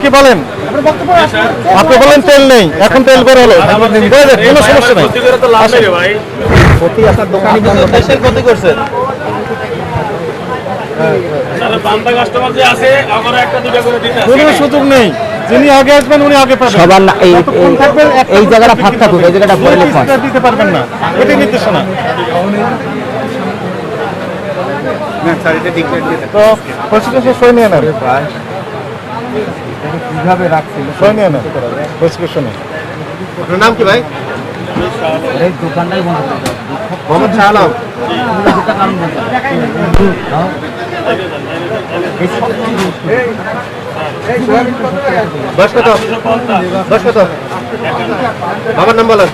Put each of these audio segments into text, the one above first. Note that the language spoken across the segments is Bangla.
কি বলেন? আপনি বলেন তেল নেই এখন তেল করে হলো। কোনো সমস্যা নেই। প্রতি আপনার দোকানে দেশের ক্ষতি করছেন বান্দা কাস্টমার যে আছে আমার একটা দুটা করে দিতে কোনো সুযোগ নেই। যিনি আগে আসবেন উনি আগে পাবেন। সবার না এই জায়গাটা ফাঁক থাকুক এই জায়গাটা ভরে কোনো লিখুন। কিছুটা দিতে পারবেন না। এটাই নির্দেশনা। তো প্রসিকিউশন সই নিয়ে নেন। কীভাবে রাখছিল? সই না নেন প্রসিকিউশনে আপনার নাম কি ভাই? এই দোকানটাই বন্ধ মোহাম্মদ শাহ আলম বয়স কত? বয়স কত? বাবার নাম বলেন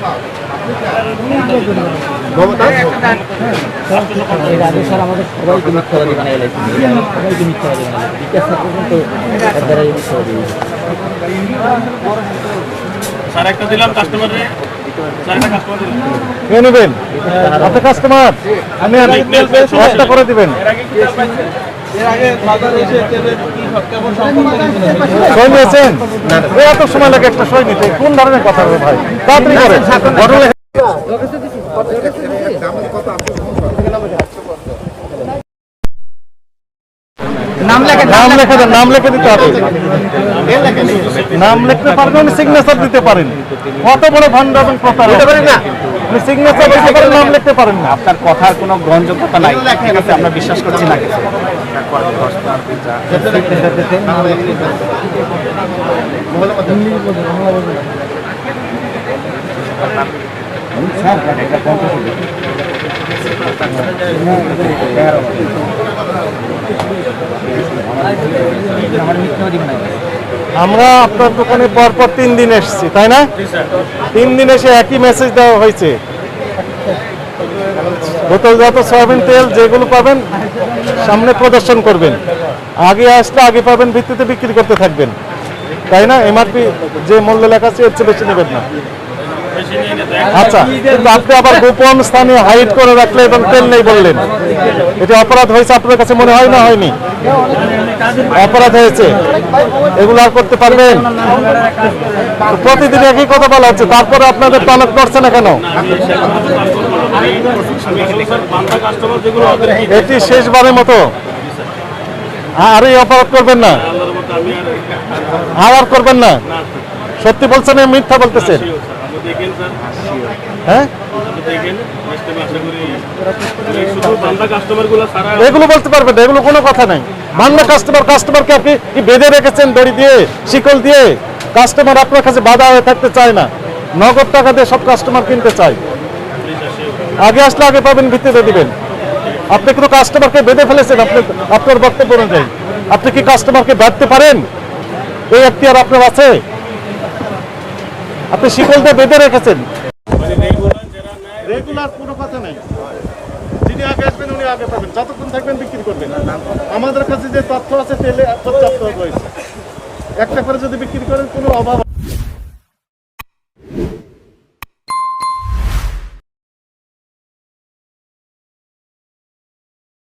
এর আগে স্যার আমাদের সবাইকে মিথ্যাবাদী বানিয়ে লাগছে সবাইকে মিথ্যাবাদী বানিয়ে বিকাশ পর্যন্ত এর দ্বারাই মিথ্যাবাদী স্যার একটা দিলাম কাস্টমারে কাস্টমার দিলাম কে নেবেন আপনি কাস্টমার আমি একটা করে দিবেন সই নিয়েছেন? এত সময় লাগে একটা সই নিতে। কোন ধরনের কথা হবে ভাই? তাড়াতাড়ি করেন ঘটনা নাম লেখা নাম লেখে নাম লিখে দিতে হবে। নাম লিখতে পারবেন সিগনেচার দিতে পারেন। কত বড় ভান্ড এবং প্রতারক। না। আপনি সিগনেচার দিতে পারেন নাম লিখতে পারেন না। আপনার কথার কোনো গ্রহণযোগ্যতা নাই। ঠিক আছে আমরা বিশ্বাস করছি না কিছু। আমরা আপনার দোকানে পরপর তিন দিন এসেছি, তাই না? তিন দিন এসে একই মেসেজ দেওয়া হয়েছে। বোতলজাত সয়াবিন তেল যেগুলো পাবেন, সামনে প্রদর্শন করবেন। আগে আসলে আগে পাবেন, ভিত্তিতে বিক্রি করতে থাকবেন। তাই না? এমআরপি যে মূল্য লেখা আছে, এর চেয়ে বেশি নেবেন না। আচ্ছা কিন্তু আপনি আবার গোপন স্থানে হাইড করে রাখলে এবং তেল নেই বললেন। এটা অপরাধ হয়েছে আপনার কাছে মনে হয় না হয়নি? অপরাধ হয়েছে। এগুলো আর করতে পারবেন? প্রতিদিন একই কথা বলা হচ্ছে, তারপরে আপনাদের টনক করছে না কেন? এটি শেষবারের মতো। আর এই অপরাধ করবেন না। আর করবেন না। সত্যি বলছেন মিথ্যা বলতেছেন। হ্যাঁ? এগুলো বলতে পারবেন না, এগুলো কোনো কথা নাই। বাংলা কাস্টমার কাস্টমারকে আপনি কি বেঁধে রেখেছেন দড়ি দিয়ে শিকল দিয়ে? কাস্টমার আপনার কাছে বাধা হয়ে থাকতে চায় না। নগদ টাকা দিয়ে সব কাস্টমার কিনতে চায়। আগে আসলে আগে পাবেন ভিত্তিতে দিবেন। আপনি কোনো কাস্টমারকে বেঁধে ফেলেছেন আপনি আপনার বক্তব্য অনুযায়ী। আপনি কি কাস্টমারকে বাঁধতে পারেন? এই এখতিয়ার আপনার আছে। আপনি শিকলটা বেঁধে রেখেছেন। রেগুলার কোনো কথা আগে আসবেন, উনি আগে যতক্ষণ থাকবেন বিক্রি আমাদের কাছে যে তথ্য আছে, তেলে একটা করে যদি বিক্রি করেন, কোনো অভাব